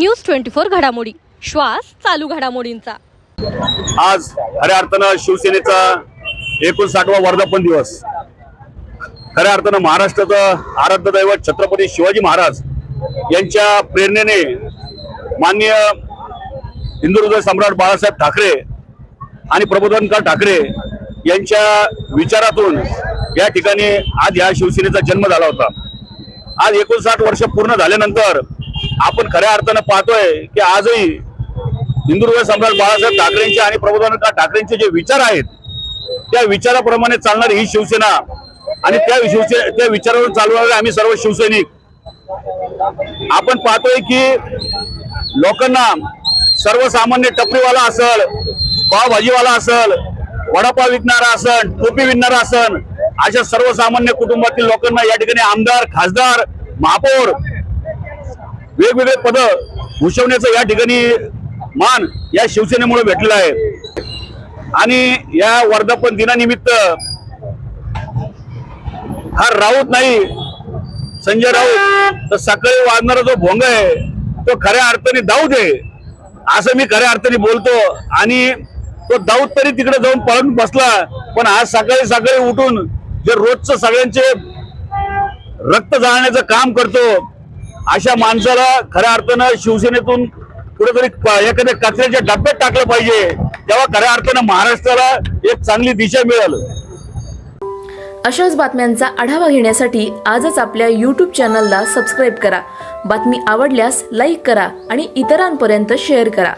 News twenty four घडामोडी. श्वास चालू घडामोडींचा. आज खऱ्या अर्थानं शिवसेनेचा एकोणसाठवा वर्धापन दिवस. खऱ्या अर्थानं महाराष्ट्राचं आराध्य दैवत छत्रपती शिवाजी महाराज यांच्या प्रेरणेने माननीय हिंदू हृदय सम्राट बाळासाहेब ठाकरे आणि प्रबोधनकार ठाकरे यांच्या विचारातून या ठिकाणी आज या शिवसेनेचा जन्म झाला होता. आज एकोणसाठ वर्ष पूर्ण झाल्यानंतर आपण खऱ्या अर्थानं पाहतोय की आजही हिंदू सम्राट बाळासाहेब ठाकरेंचे आणि प्रबोधनकार ठाकरेंचे जे विचार आहेत त्या विचाराप्रमाणे चालणारी ही शिवसेना आणि त्या शिवसे त्या विचारावर चालवणारे आम्ही सर्व शिवसैनिक. आपण पाहतोय की लोकांना सर्वसामान्य टपरीवाला असल पावभाजीवाला असल वडापाव विकणारा असन टोपी विकणारा असन अशा सर्वसामान्य कुटुंबातील लोकांना या ठिकाणी आमदार खासदार महापौर वेगवेगळे पद भूषवण्याचं या ठिकाणी मान या शिवसेनेमुळे भेटलेला आहे. आणि या वर्धापन दिनानिमित्त हा राऊत नाही संजय राऊत तर सकाळी वाजणारा जो भोंग आहे तो खऱ्या अर्थाने दाऊद आहे असं मी खऱ्या अर्थाने बोलतो. आणि तो दाऊद तरी तिकडे जाऊन पळून बसला पण आज सकाळी सकाळी उठून जे रोजचं सगळ्यांचे रक्त जाळण्याचं काम करतो अशा माणसाला खऱ्या अर्थानं शिवसेनेतून कुठेतरी एखाद्या कचऱ्याच्या डब्यात टाकलं पाहिजे तेव्हा खऱ्या अर्थानं महाराष्ट्राला एक चांगली दिशा मिळेल. अशाच बातम्यांचा आढावा घेण्यासाठी आजच आपल्या यूट्यूब चॅनलला सबस्क्राईब करा. बातमी आवडल्यास लाईक करा आणि इतरांपर्यंत शेअर करा.